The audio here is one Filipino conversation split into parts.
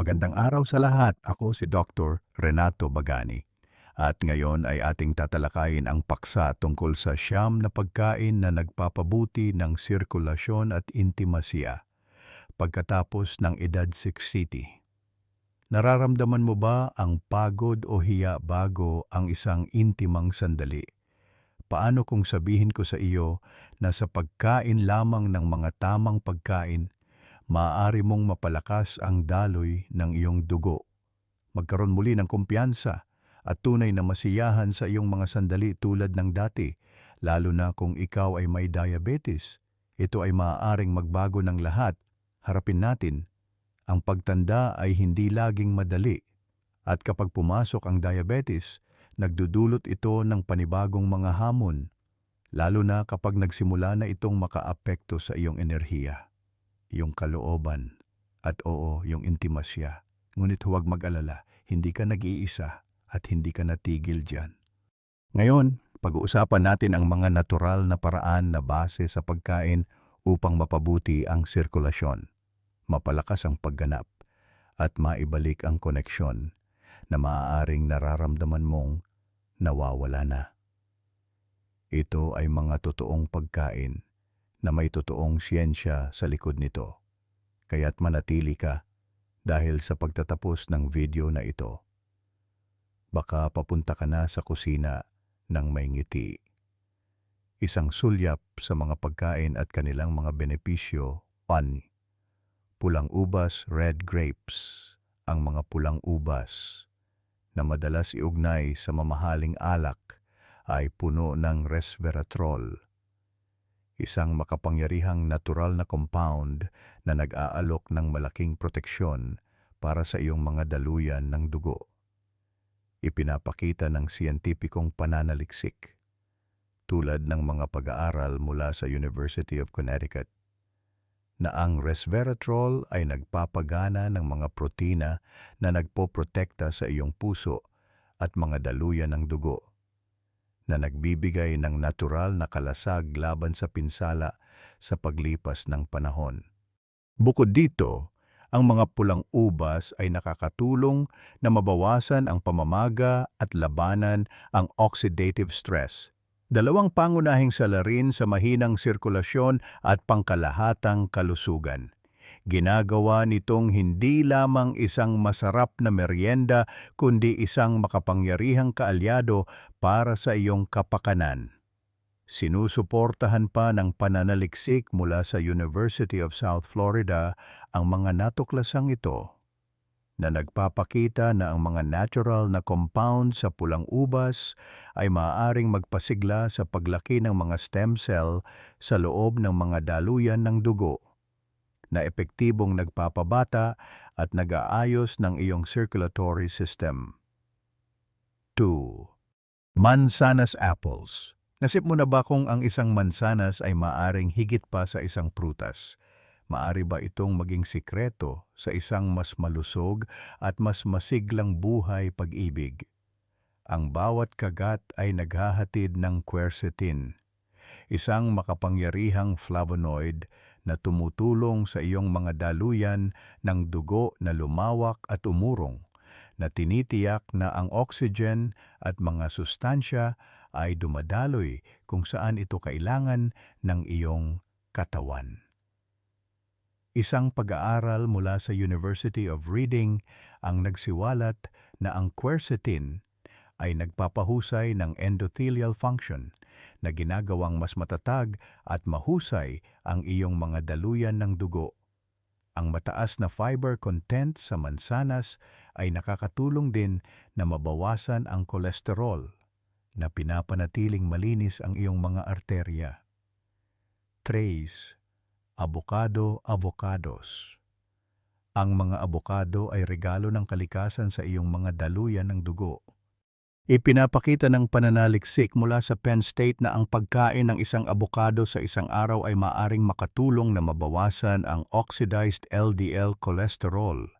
Magandang araw sa lahat. Ako si Dr. Renato Bagani. At ngayon ay ating tatalakayin ang paksa tungkol sa siyam na pagkain na nagpapabuti ng sirkulasyon at intimasya pagkatapos ng edad 60. Nararamdaman mo ba ang pagod o hiya bago ang isang intimang sandali? Paano kung sabihin ko sa iyo na sa pagkain lamang ng mga tamang pagkain maaari mong mapalakas ang daloy ng iyong dugo. Magkaroon muli ng kumpiyansa at tunay na masiyahan sa iyong mga sandali tulad ng dati, lalo na kung ikaw ay may diabetes. Ito ay maaaring magbago ng lahat. Harapin natin, ang pagtanda ay hindi laging madali. At kapag pumasok ang diabetes, nagdudulot ito ng panibagong mga hamon, lalo na kapag nagsimula na itong makaapekto sa iyong enerhiya yung kalooban, at oo, yung intimasya. Ngunit huwag mag-alala, hindi ka nag-iisa at hindi ka natigil dyan. Ngayon, pag-uusapan natin ang mga natural na paraan na base sa pagkain upang mapabuti ang sirkulasyon, mapalakas ang pagganap, at maibalik ang koneksyon na maaaring nararamdaman mong nawawala na. Ito ay mga totoong pagkain na may totoong siyensya sa likod nito. Kaya't manatili ka dahil sa pagtatapos ng video na ito. Baka papunta ka na sa kusina ng may ngiti. Isang sulyap sa mga pagkain at kanilang mga benepisyo, pan. Pulang ubas, red grapes, ang mga pulang ubas na madalas iugnay sa mamahaling alak ay puno ng resveratrol, isang makapangyarihang natural na compound na nag-aalok ng malaking proteksyon para sa iyong mga daluyan ng dugo. Ipinapakita ng siyentipikong pananaliksik tulad ng mga pag-aaral mula sa University of Connecticut na ang resveratrol ay nagpapagana ng mga protina na nagpoprotekta sa iyong puso at mga daluyan ng dugo na nagbibigay ng natural na kalasag laban sa pinsala sa paglipas ng panahon. Bukod dito, ang mga pulang ubas ay nakakatulong na mabawasan ang pamamaga at labanan ang oxidative stress. Dalawang pangunahing salarin sa mahinang sirkulasyon at pangkalahatang kalusugan. Ginagawa nitong hindi lamang isang masarap na merienda kundi isang makapangyarihang kaalyado para sa iyong kapakanan. Sinusuportahan pa ng pananaliksik mula sa University of South Florida ang mga natuklasang ito na nagpapakita na ang mga natural na compound sa pulang ubas ay maaaring magpasigla sa paglaki ng mga stem cell sa loob ng mga daluyan ng dugo na epektibong nagpapabata at nag-aayos ng iyong circulatory system. 2. Mansanas apples. Nasip mo na ba kung ang isang mansanas ay maaring higit pa sa isang prutas? Maari ba itong maging sikreto sa isang mas malusog at mas masiglang buhay pag-ibig? Ang bawat kagat ay naghahatid ng quercetin, isang makapangyarihang flavonoid na tumutulong sa iyong mga daluyan ng dugo na lumawak at umurong, na tinitiyak na ang oxygen at mga sustansya ay dumadaloy kung saan ito kailangan ng iyong katawan. Isang pag-aaral mula sa University of Reading ang nagsiwalat na ang quercetin ay nagpapahusay ng endothelial function na ginagawang mas matatag at mahusay ang iyong mga daluyan ng dugo. Ang mataas na fiber content sa mansanas ay nakakatulong din na mabawasan ang kolesterol na pinapanatiling malinis ang iyong mga arterya. Trace, Avocado Avocados Ang mga abokado ay regalo ng kalikasan sa iyong mga daluyan ng dugo. Ipinapakita ng pananaliksik mula sa Penn State na ang pagkain ng isang abokado sa isang araw ay maaring makatulong na mabawasan ang oxidized LDL cholesterol,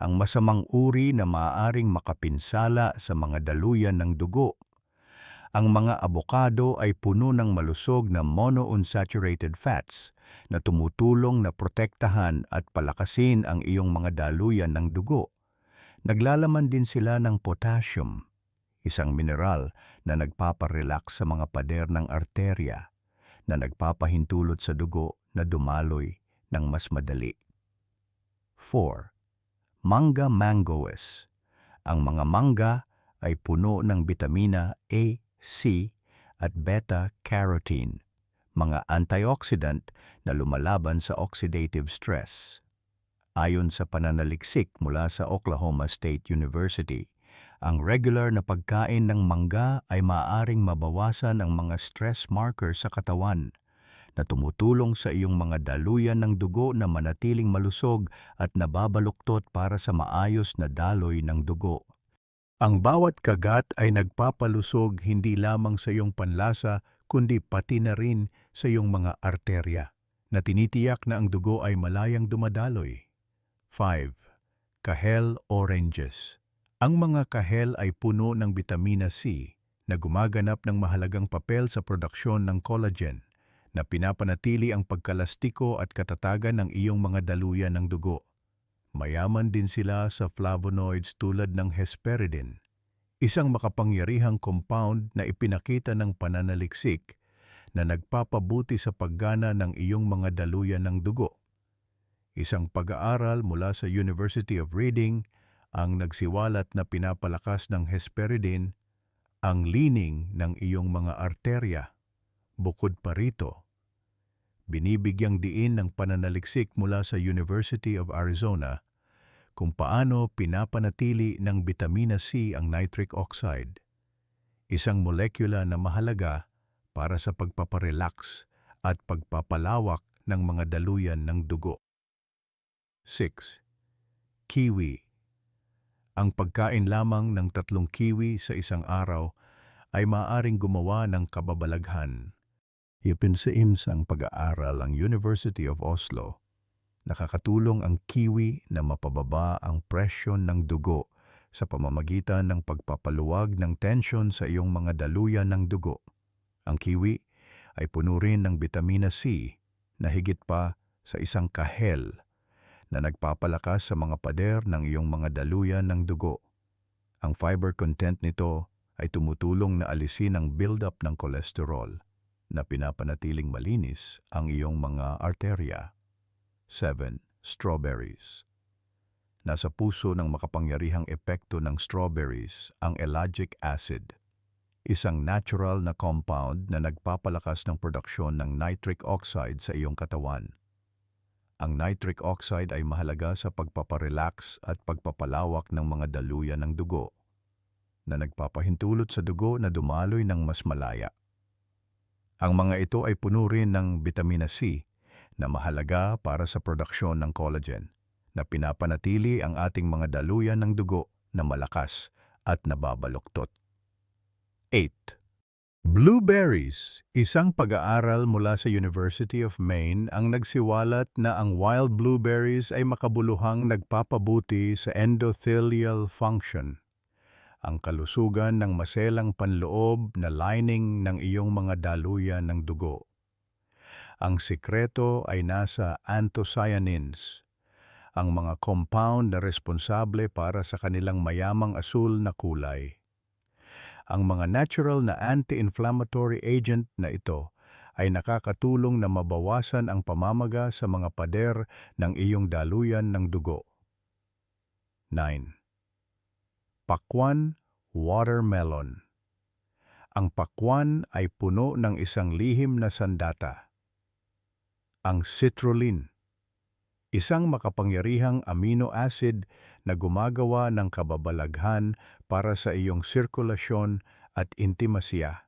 ang masamang uri na maaring makapinsala sa mga daluyan ng dugo. Ang mga abokado ay puno ng malusog na monounsaturated fats na tumutulong na protektahan at palakasin ang iyong mga daluyan ng dugo. Naglalaman din sila ng potassium, isang mineral na nagpaparelax sa mga pader ng arterya na nagpapahintulot sa dugo na dumaloy ng mas madali. 4. Manga mangoes. Ang mga mangga ay puno ng bitamina A, C at beta-carotene, mga antioxidant na lumalaban sa oxidative stress. Ayon sa pananaliksik mula sa Oklahoma State University, ang regular na pagkain ng mangga ay maaaring mabawasan ang mga stress marker sa katawan na tumutulong sa iyong mga daluyan ng dugo na manatiling malusog at nababaluktot para sa maayos na daloy ng dugo. Ang bawat kagat ay nagpapalusog hindi lamang sa iyong panlasa kundi pati na rin sa iyong mga arterya na tinitiyak na ang dugo ay malayang dumadaloy. 5. Kahel oranges. Ang mga kahel ay puno ng bitamina C na gumaganap ng mahalagang papel sa produksyon ng collagen na pinapanatili ang pagkalastiko at katatagan ng iyong mga daluyan ng dugo. Mayaman din sila sa flavonoids tulad ng hesperidin, isang makapangyarihang compound na ipinakita ng pananaliksik na nagpapabuti sa paggana ng iyong mga daluyan ng dugo. Isang pag-aaral mula sa University of Reading ang nagsiwalat na pinapalakas ng hesperidin ang lining ng iyong mga arterya. Bukod pa rito, binibigyang diin ng pananaliksik mula sa University of Arizona kung paano pinapanatili ng bitamina C ang nitric oxide, isang molekula na mahalaga para sa pagpaparelax at pagpapalawak ng mga daluyan ng dugo. 6. Kiwi Ang pagkain lamang ng tatlong kiwi sa isang araw ay maaring gumawa ng kababalaghan Ipinsaim sa pag-aaral ang University of Oslo. Nakakatulong ang kiwi na mapababa ang presyon ng dugo sa pamamagitan ng pagpapaluwag ng tensyon sa iyong mga daluyan ng dugo. Ang kiwi ay puno rin ng bitamina C na higit pa sa isang kahel na nagpapalakas sa mga pader ng iyong mga daluyan ng dugo. Ang fiber content nito ay tumutulong na alisin ang buildup ng kolesterol na pinapanatiling malinis ang iyong mga arterya. 7. Strawberries Nasa puso ng makapangyarihang epekto ng strawberries ang ellagic acid, isang natural na compound na nagpapalakas ng produksyon ng nitric oxide sa iyong katawan. Ang nitric oxide ay mahalaga sa pagpaparelax at pagpapalawak ng mga daluyan ng dugo, na nagpapahintulot sa dugo na dumaloy ng mas malaya. Ang mga ito ay puno rin ng vitamina C na mahalaga para sa produksyon ng collagen na pinapanatili ang ating mga daluyan ng dugo na malakas at nababaluktot. 8. Blueberries. Isang pag-aaral mula sa University of Maine ang nagsiwalat na ang wild blueberries ay makabuluhang nagpapabuti sa endothelial function ang kalusugan ng maselang panloob na lining ng iyong mga daluyan ng dugo. Ang sikreto ay nasa anthocyanins, ang mga compound na responsable para sa kanilang mayamang asul na kulay. Ang mga natural na anti-inflammatory agent na ito ay nakakatulong na mabawasan ang pamamaga sa mga pader ng iyong daluyan ng dugo. 9. Pakwan Watermelon Ang pakwan ay puno ng isang lihim na sandata. Ang citrulline, isang makapangyarihang amino acid na gumagawa ng kababalaghan para sa iyong sirkulasyon at intimasya.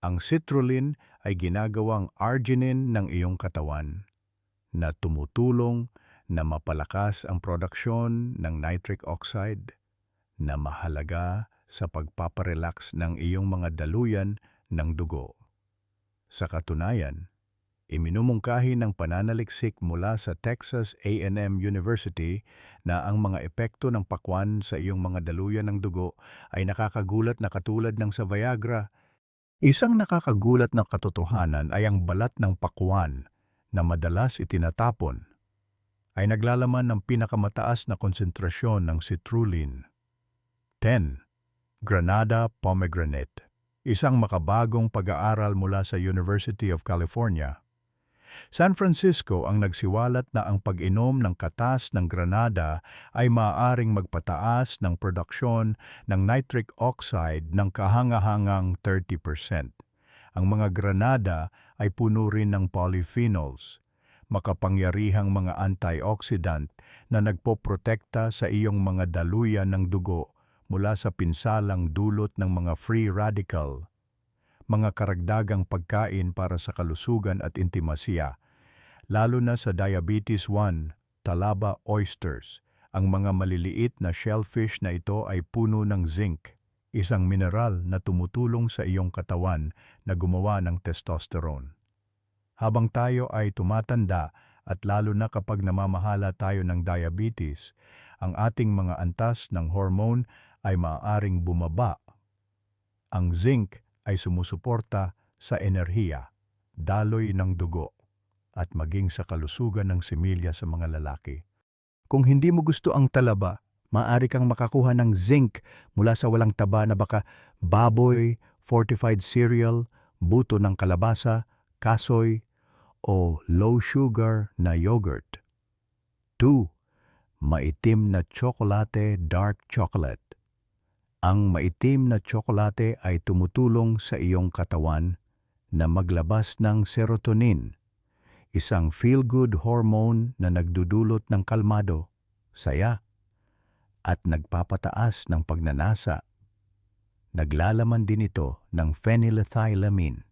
Ang citrulline ay ginagawang arginine ng iyong katawan na tumutulong na mapalakas ang produksyon ng nitric oxide na mahalaga sa pagpaparelax ng iyong mga daluyan ng dugo. Sa katunayan, iminumungkahi ng pananaliksik mula sa Texas A&M University na ang mga epekto ng pakwan sa iyong mga daluyan ng dugo ay nakakagulat na katulad ng sa Viagra Isang nakakagulat na katotohanan ay ang balat ng pakwan na madalas itinatapon ay naglalaman ng pinakamataas na konsentrasyon ng citrulline. 10. Granada pomegranate Isang makabagong pag-aaral mula sa University of California. San Francisco ang nagsiwalat na ang pag-inom ng katas ng granada ay maaaring magpataas ng produksyon ng nitric oxide ng kahangahangang 30%. Ang mga granada ay puno rin ng polyphenols, makapangyarihang mga antioxidant na nagpoprotekta sa iyong mga daluyan ng dugo mula sa pinsalang dulot ng mga free radical, mga karagdagang pagkain para sa kalusugan at intimasya, lalo na sa diabetes 1, talaba oysters. Ang mga maliliit na shellfish na ito ay puno ng zinc, isang mineral na tumutulong sa iyong katawan na gumawa ng testosterone. Habang tayo ay tumatanda at lalo na kapag namamahala tayo ng diabetes, ang ating mga antas ng hormone ay maaaring bumaba. Ang zinc ay sumusuporta sa enerhiya, daloy ng dugo, at maging sa kalusugan ng similya sa mga lalaki. Kung hindi mo gusto ang talaba, maaari kang makakuha ng zinc mula sa walang taba na baka baboy, fortified cereal, buto ng kalabasa, kasoy, o low-sugar na yogurt. 2. Maitim na tsokolate dark chocolate. Ang maitim na tsokolate ay tumutulong sa iyong katawan na maglabas ng serotonin, isang feel-good hormone na nagdudulot ng kalmado, saya, at nagpapataas ng pagnanasa. Naglalaman din ito ng phenylethylamine,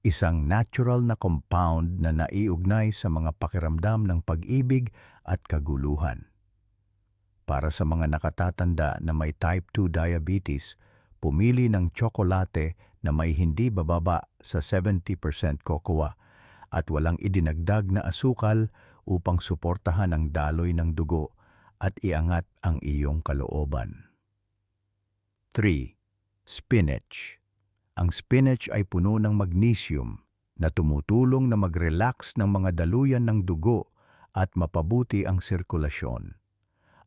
isang natural na compound na naiugnay sa mga pakiramdam ng pag-ibig at kaguluhan. Para sa mga nakatatanda na may type 2 diabetes, pumili ng tsokolate na may hindi bababa sa 70% cocoa at walang idinagdag na asukal upang suportahan ang daloy ng dugo at iangat ang iyong kalooban. 3. Spinach Ang spinach ay puno ng magnesium na tumutulong na mag-relax ng mga daluyan ng dugo at mapabuti ang sirkulasyon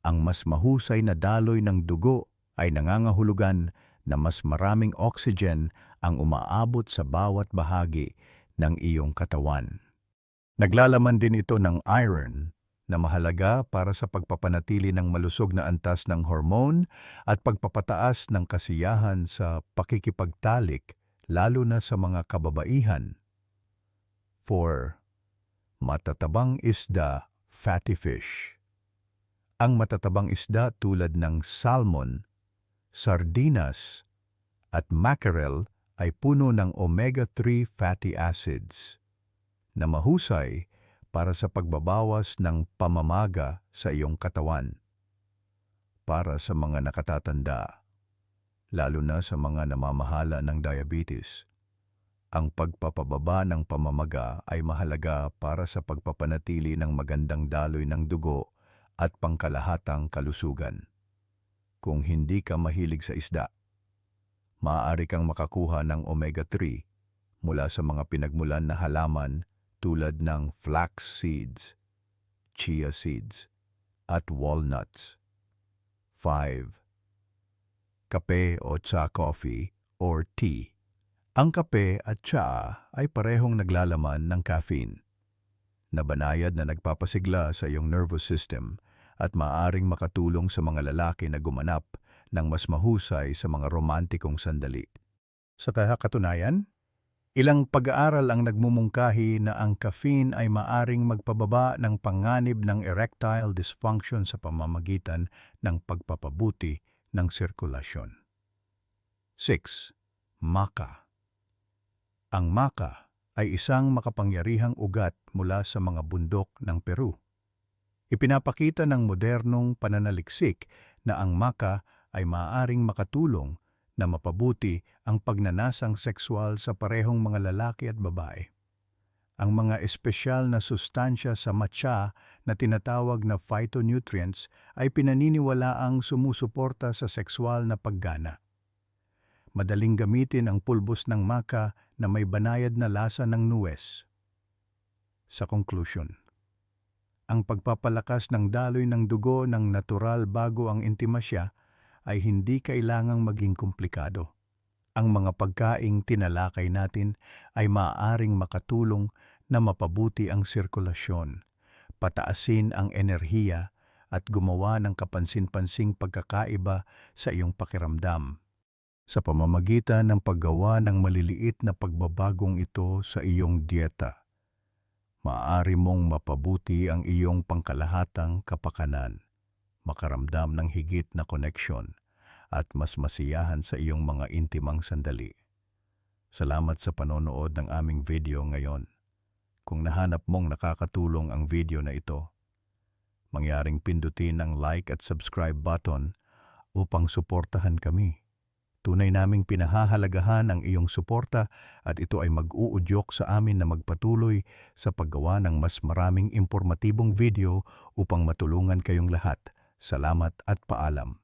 ang mas mahusay na daloy ng dugo ay nangangahulugan na mas maraming oxygen ang umaabot sa bawat bahagi ng iyong katawan. Naglalaman din ito ng iron na mahalaga para sa pagpapanatili ng malusog na antas ng hormone at pagpapataas ng kasiyahan sa pakikipagtalik lalo na sa mga kababaihan. 4. Matatabang isda, fatty fish. Ang matatabang isda tulad ng salmon, sardinas, at mackerel ay puno ng omega-3 fatty acids na mahusay para sa pagbabawas ng pamamaga sa iyong katawan. Para sa mga nakatatanda, lalo na sa mga namamahala ng diabetes, ang pagpapababa ng pamamaga ay mahalaga para sa pagpapanatili ng magandang daloy ng dugo at pangkalahatang kalusugan. Kung hindi ka mahilig sa isda, maaari kang makakuha ng omega-3 mula sa mga pinagmulan na halaman tulad ng flax seeds, chia seeds, at walnuts. 5. Kape o cha coffee or tea. Ang kape at tsaa ay parehong naglalaman ng caffeine, na banayad na nagpapasigla sa iyong nervous system at maaring makatulong sa mga lalaki na gumanap ng mas mahusay sa mga romantikong sandali. Sa katunayan, ilang pag-aaral ang nagmumungkahi na ang caffeine ay maaring magpababa ng panganib ng erectile dysfunction sa pamamagitan ng pagpapabuti ng sirkulasyon. 6. Maka Ang maka ay isang makapangyarihang ugat mula sa mga bundok ng Peru Ipinapakita ng modernong pananaliksik na ang maka ay maaaring makatulong na mapabuti ang pagnanasang sexual sa parehong mga lalaki at babae. Ang mga espesyal na sustansya sa matcha na tinatawag na phytonutrients ay pinaniniwalaang sumusuporta sa sexual na paggana. Madaling gamitin ang pulbos ng maka na may banayad na lasa ng nuwes. Sa conclusion, ang pagpapalakas ng daloy ng dugo ng natural bago ang intimasya ay hindi kailangang maging komplikado. Ang mga pagkaing tinalakay natin ay maaaring makatulong na mapabuti ang sirkulasyon, pataasin ang enerhiya at gumawa ng kapansin-pansing pagkakaiba sa iyong pakiramdam. Sa pamamagitan ng paggawa ng maliliit na pagbabagong ito sa iyong dieta, maaari mong mapabuti ang iyong pangkalahatang kapakanan, makaramdam ng higit na koneksyon, at mas masiyahan sa iyong mga intimang sandali. Salamat sa panonood ng aming video ngayon. Kung nahanap mong nakakatulong ang video na ito, mangyaring pindutin ang like at subscribe button upang suportahan kami. Tunay naming pinahahalagahan ang iyong suporta at ito ay mag-uudyok sa amin na magpatuloy sa paggawa ng mas maraming impormatibong video upang matulungan kayong lahat. Salamat at paalam.